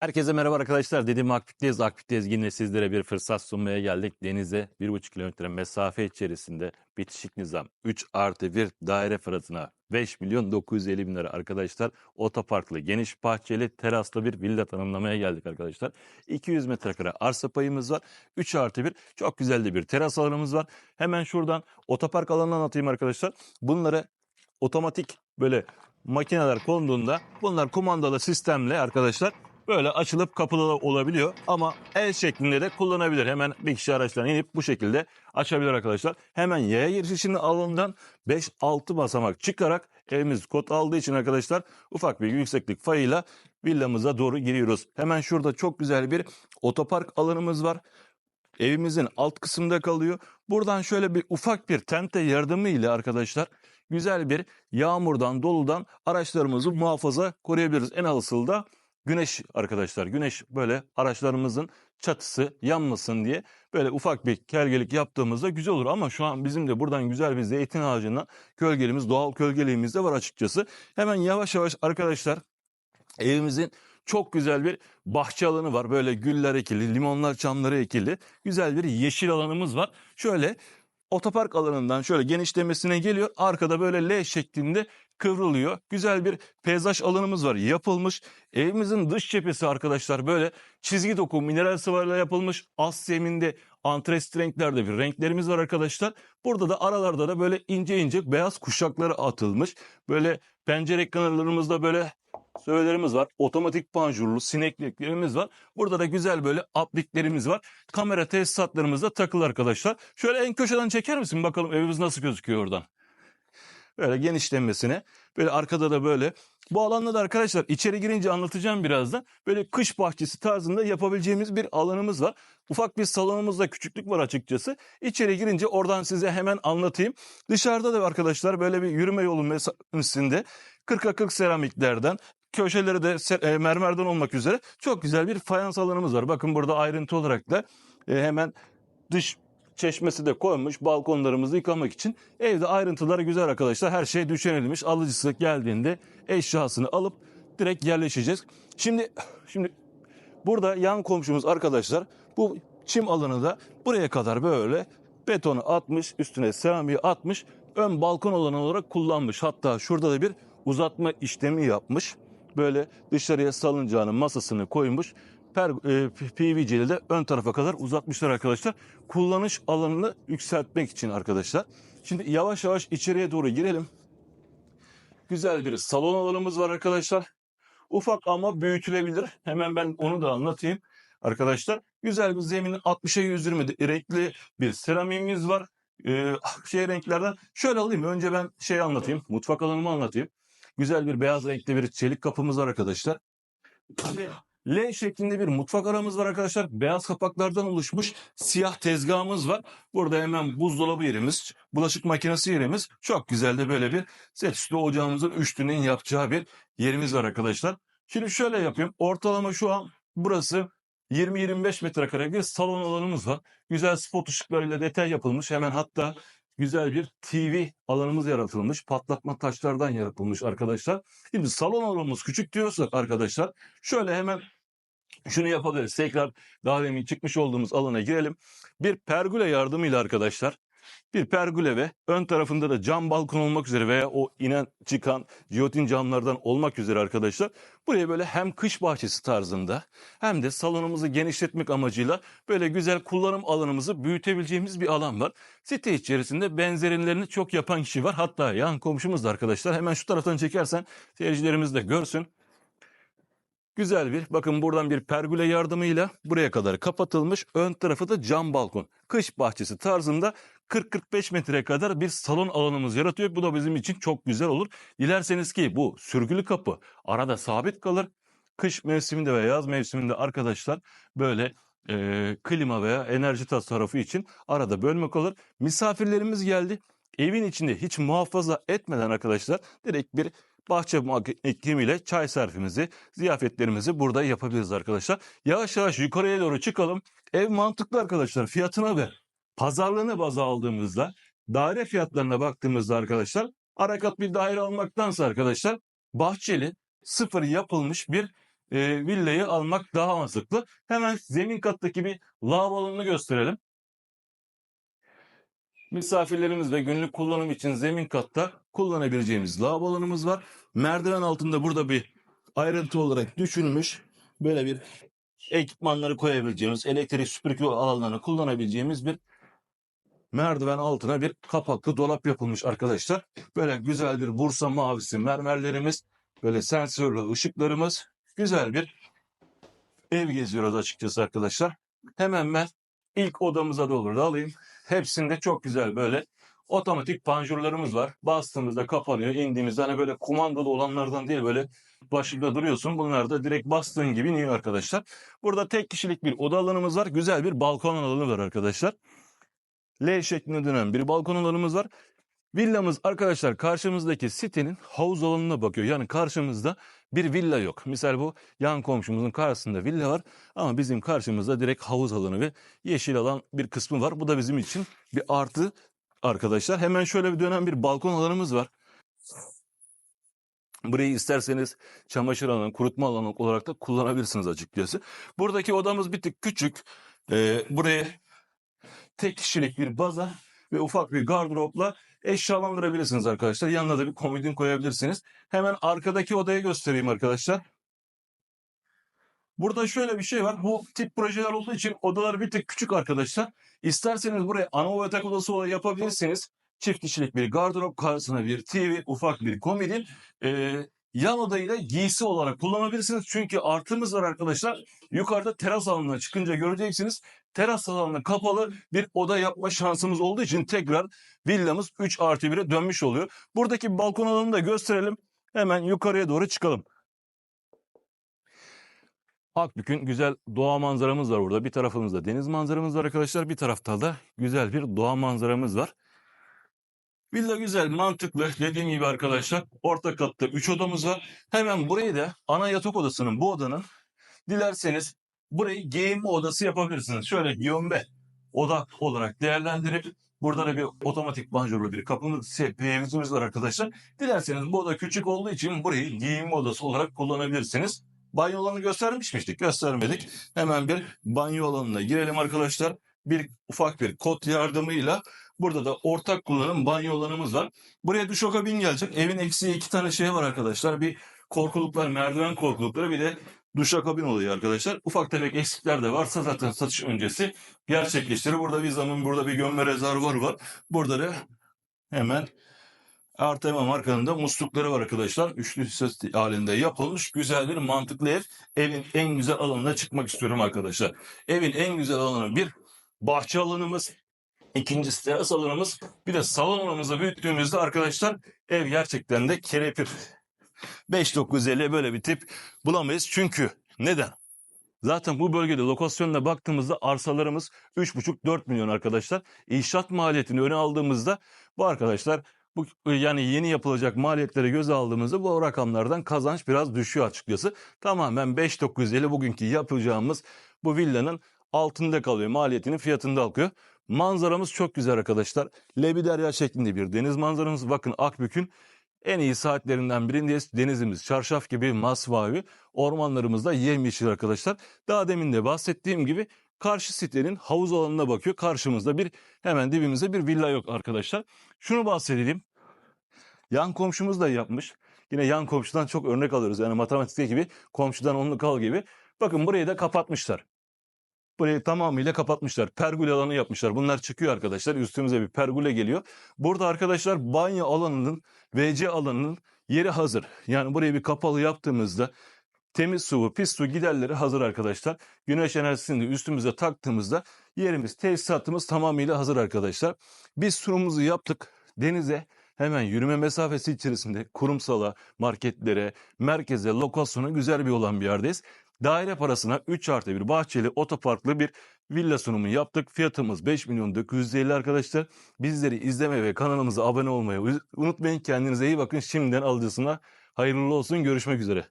Herkese merhaba arkadaşlar. Dediğim Akbik'teyiz. Akbik'teyiz yine sizlere bir fırsat sunmaya geldik. Denize 1,5 kilometre mesafe içerisinde bitişik nizam 3 artı 1 daire fiyatına 5 milyon 950 bin lira arkadaşlar. Otoparklı, geniş bahçeli, teraslı bir villa tanımlamaya geldik arkadaşlar. 200 metrekare arsa payımız var. 3 artı 1 çok güzel de bir teras alanımız var. Hemen şuradan otopark alanını anlatayım arkadaşlar. Bunları otomatik böyle makineler konduğunda bunlar kumandalı sistemle arkadaşlar böyle açılıp kapalı olabiliyor ama el şeklinde de kullanabilir. Hemen bir kişi araçtan inip bu şekilde açabilir arkadaşlar. Hemen yaya girişinin alanından 5-6 basamak çıkarak evimiz kod aldığı için arkadaşlar ufak bir yükseklik fayıyla villamıza doğru giriyoruz. Hemen şurada çok güzel bir otopark alanımız var. Evimizin alt kısmında kalıyor. Buradan şöyle bir ufak bir tente yardımıyla arkadaşlar güzel bir yağmurdan, doludan araçlarımızı muhafaza koruyabiliriz. En asıl da güneş arkadaşlar. Güneş böyle araçlarımızın çatısı yanmasın diye böyle ufak bir kelgelik yaptığımızda güzel olur. Ama şu an bizim de buradan güzel bir zeytin ağacından gölgelimiz, doğal gölgeliğimiz de var açıkçası. Hemen yavaş yavaş arkadaşlar evimizin çok güzel bir bahçe alanı var. Böyle güller ekili, limonlar, çamları ekili. Güzel bir yeşil alanımız var. Şöyle otopark alanından şöyle genişlemesine geliyor. Arkada böyle L şeklinde kıvrılıyor. Güzel bir peyzaj alanımız var yapılmış. Evimizin dış cephesi arkadaşlar böyle çizgi doku mineral sıvayla yapılmış. Az zeminde antrest renklerde bir renklerimiz var arkadaşlar. Burada da aralarda da böyle ince ince beyaz kuşakları atılmış. Böyle pencere kenarlarımızda böyle Söylerimiz var. Otomatik panjurlu sinekliklerimiz var. Burada da güzel böyle apliklerimiz var. Kamera tesisatlarımız da takılı arkadaşlar. Şöyle en köşeden çeker misin bakalım evimiz nasıl gözüküyor oradan. Böyle genişlemesine. Böyle arkada da böyle. Bu alanda da arkadaşlar içeri girince anlatacağım birazdan. Böyle kış bahçesi tarzında yapabileceğimiz bir alanımız var. Ufak bir salonumuzda küçüklük var açıkçası. İçeri girince oradan size hemen anlatayım. Dışarıda da arkadaşlar böyle bir yürüme yolu mesafesinde 40'a 40 seramiklerden köşeleri de e, mermerden olmak üzere çok güzel bir fayans alanımız var. Bakın burada ayrıntı olarak da e, hemen dış çeşmesi de koymuş balkonlarımızı yıkamak için. Evde ayrıntıları güzel arkadaşlar. Her şey düşünülmüş. Alıcısı geldiğinde eşyasını alıp direkt yerleşeceğiz. Şimdi şimdi burada yan komşumuz arkadaşlar bu çim alanı da buraya kadar böyle betonu atmış, üstüne seramiği atmış, ön balkon alanı olarak kullanmış. Hatta şurada da bir uzatma işlemi yapmış. Böyle dışarıya salıncağının masasını koymuş. Per, e, PVC'li de ön tarafa kadar uzatmışlar arkadaşlar. Kullanış alanını yükseltmek için arkadaşlar. Şimdi yavaş yavaş içeriye doğru girelim. Güzel bir salon alanımız var arkadaşlar. Ufak ama büyütülebilir. Hemen ben onu da anlatayım. Arkadaşlar güzel bir zeminin 60'a 120 renkli bir seramiğimiz var. Ee, şey renklerden şöyle alayım. Önce ben şey anlatayım. Mutfak alanımı anlatayım. Güzel bir beyaz renkli bir çelik kapımız var arkadaşlar. L şeklinde bir mutfak aramız var arkadaşlar. Beyaz kapaklardan oluşmuş siyah tezgahımız var. Burada hemen buzdolabı yerimiz, bulaşık makinesi yerimiz. Çok güzel de böyle bir set üstü ocağımızın üçlünün yapacağı bir yerimiz var arkadaşlar. Şimdi şöyle yapayım. Ortalama şu an burası 20-25 metrekare bir salon alanımız var. Güzel spot ışıklarıyla detay yapılmış. Hemen hatta güzel bir TV alanımız yaratılmış. Patlatma taşlardan yaratılmış arkadaşlar. Şimdi salon alanımız küçük diyorsak arkadaşlar şöyle hemen şunu yapabiliriz. Tekrar daha demin çıkmış olduğumuz alana girelim. Bir pergüle yardımıyla arkadaşlar bir pergüle ve ön tarafında da cam balkon olmak üzere veya o inen çıkan jiyotin camlardan olmak üzere arkadaşlar buraya böyle hem kış bahçesi tarzında hem de salonumuzu genişletmek amacıyla böyle güzel kullanım alanımızı büyütebileceğimiz bir alan var. Site içerisinde benzerinlerini çok yapan kişi var. Hatta yan komşumuz da arkadaşlar. Hemen şu taraftan çekersen seyircilerimiz de görsün. Güzel bir bakın buradan bir pergüle yardımıyla buraya kadar kapatılmış ön tarafı da cam balkon. Kış bahçesi tarzında 40-45 metreye kadar bir salon alanımız yaratıyor. Bu da bizim için çok güzel olur. Dilerseniz ki bu sürgülü kapı arada sabit kalır. Kış mevsiminde veya yaz mevsiminde arkadaşlar böyle e, klima veya enerji tasarrufu için arada bölme kalır. Misafirlerimiz geldi. Evin içinde hiç muhafaza etmeden arkadaşlar direkt bir bahçe iklimiyle çay serfimizi, ziyafetlerimizi burada yapabiliriz arkadaşlar. Yavaş yavaş yukarıya doğru çıkalım. Ev mantıklı arkadaşlar. Fiyatına ve pazarlığını baz aldığımızda daire fiyatlarına baktığımızda arkadaşlar arakat bir daire almaktansa arkadaşlar bahçeli sıfır yapılmış bir e, villayı almak daha mantıklı. Hemen zemin kattaki bir lavabo alanını gösterelim. Misafirlerimiz ve günlük kullanım için zemin katta kullanabileceğimiz lavabo alanımız var. Merdiven altında burada bir ayrıntı olarak düşünülmüş böyle bir ekipmanları koyabileceğimiz, elektrik süpürge alanlarını kullanabileceğimiz bir merdiven altına bir kapaklı dolap yapılmış arkadaşlar. Böyle güzel bir Bursa mavisi mermerlerimiz, böyle sensörlü ışıklarımız, güzel bir ev geziyoruz açıkçası arkadaşlar. Hemen ben ilk odamıza doğru da alayım. Hepsinde çok güzel böyle otomatik panjurlarımız var. Bastığımızda kapanıyor, indiğimizde hani böyle kumandalı olanlardan değil böyle başında duruyorsun. Bunlar da direkt bastığın gibi iniyor arkadaşlar. Burada tek kişilik bir oda alanımız var. Güzel bir balkon alanı var arkadaşlar. L şeklinde dönen bir balkon alanımız var. Villamız arkadaşlar karşımızdaki sitenin havuz alanına bakıyor. Yani karşımızda bir villa yok. Misal bu yan komşumuzun karşısında villa var ama bizim karşımızda direkt havuz alanı ve yeşil alan bir kısmı var. Bu da bizim için bir artı arkadaşlar. Hemen şöyle bir dönen bir balkon alanımız var. Burayı isterseniz çamaşır alanı, kurutma alanı olarak da kullanabilirsiniz açıkçası. Buradaki odamız bir tık küçük. Ee, buraya tek kişilik bir baza ve ufak bir gardıropla eşyalandırabilirsiniz arkadaşlar. Yanına da bir komodin koyabilirsiniz. Hemen arkadaki odayı göstereyim arkadaşlar. Burada şöyle bir şey var. Bu tip projeler olduğu için odalar bir tık küçük arkadaşlar. İsterseniz buraya ana ve yatak odası olarak yapabilirsiniz. Çift kişilik bir gardırop karşısına bir TV, ufak bir komodin. Ee, yan odayı da giysi olarak kullanabilirsiniz. Çünkü artımız var arkadaşlar. Yukarıda teras alanına çıkınca göreceksiniz. Teras alanına kapalı bir oda yapma şansımız olduğu için tekrar villamız 3 artı 1'e dönmüş oluyor. Buradaki balkon alanını da gösterelim. Hemen yukarıya doğru çıkalım. Akbük'ün güzel doğa manzaramız var burada. Bir tarafımızda deniz manzaramız var arkadaşlar. Bir tarafta da güzel bir doğa manzaramız var. Villa güzel, mantıklı. Dediğim gibi arkadaşlar orta katta 3 odamız var. Hemen burayı da ana yatak odasının bu odanın dilerseniz burayı giyinme odası yapabilirsiniz. Şöyle gömbe oda olarak değerlendirip burada da bir otomatik banjurlu bir kapımız, şey, var arkadaşlar. Dilerseniz bu oda küçük olduğu için burayı giyinme odası olarak kullanabilirsiniz. Banyo alanı göstermiş miydik? Göstermedik. Hemen bir banyo alanına girelim arkadaşlar. Bir ufak bir kod yardımıyla burada da ortak kullanım banyo alanımız var. Buraya duşakabin gelecek. Evin eksiği iki tane şey var arkadaşlar. Bir korkuluklar, merdiven korkulukları bir de duşakabin oluyor arkadaşlar. Ufak tefek eksikler de varsa zaten satış öncesi gerçekleştirir. Burada bir zaman burada bir gömme rezervuarı var. Burada da hemen Artema markanın da muslukları var arkadaşlar. Üçlü ses halinde yapılmış güzel bir mantıklı ev. Evin en güzel alanına çıkmak istiyorum arkadaşlar. Evin en güzel alanı bir bahçe alanımız. İkincisi teras alanımız. Bir de salon alanımızı büyüttüğümüzde arkadaşlar ev gerçekten de kerepir. 5950 böyle bir tip bulamayız. Çünkü neden? Zaten bu bölgede lokasyonuna baktığımızda arsalarımız 3,5-4 milyon arkadaşlar. İnşaat maliyetini öne aldığımızda bu arkadaşlar bu yani yeni yapılacak maliyetleri göze aldığımızda bu rakamlardan kazanç biraz düşüyor açıkçası. Tamamen 5950 bugünkü yapacağımız bu villanın altında kalıyor. Maliyetinin fiyatında kalkıyor. Manzaramız çok güzel arkadaşlar. Lebiderya şeklinde bir deniz manzaramız. Bakın Akbük'ün en iyi saatlerinden birindeyiz. Denizimiz çarşaf gibi masmavi. Ormanlarımız da yemyeşil arkadaşlar. Daha demin de bahsettiğim gibi karşı sitenin havuz alanına bakıyor. Karşımızda bir hemen dibimizde bir villa yok arkadaşlar. Şunu bahsedelim. Yan komşumuz da yapmış. Yine yan komşudan çok örnek alıyoruz. Yani matematikte gibi komşudan onlu kal gibi. Bakın burayı da kapatmışlar. Burayı tamamıyla kapatmışlar. Pergole alanı yapmışlar. Bunlar çıkıyor arkadaşlar. Üstümüze bir pergole geliyor. Burada arkadaşlar banyo alanının, WC alanının yeri hazır. Yani burayı bir kapalı yaptığımızda temiz su, pis su giderleri hazır arkadaşlar. Güneş enerjisini üstümüze taktığımızda yerimiz, tesisatımız tamamıyla hazır arkadaşlar. Biz sunumumuzu yaptık. Denize hemen yürüme mesafesi içerisinde kurumsala, marketlere, merkeze, lokasyona güzel bir olan bir yerdeyiz. Daire parasına 3 artı bir bahçeli otoparklı bir villa sunumu yaptık. Fiyatımız 5 milyon 950 arkadaşlar. Bizleri izleme ve kanalımıza abone olmayı unutmayın. Kendinize iyi bakın. Şimdiden alıcısına hayırlı olsun. Görüşmek üzere.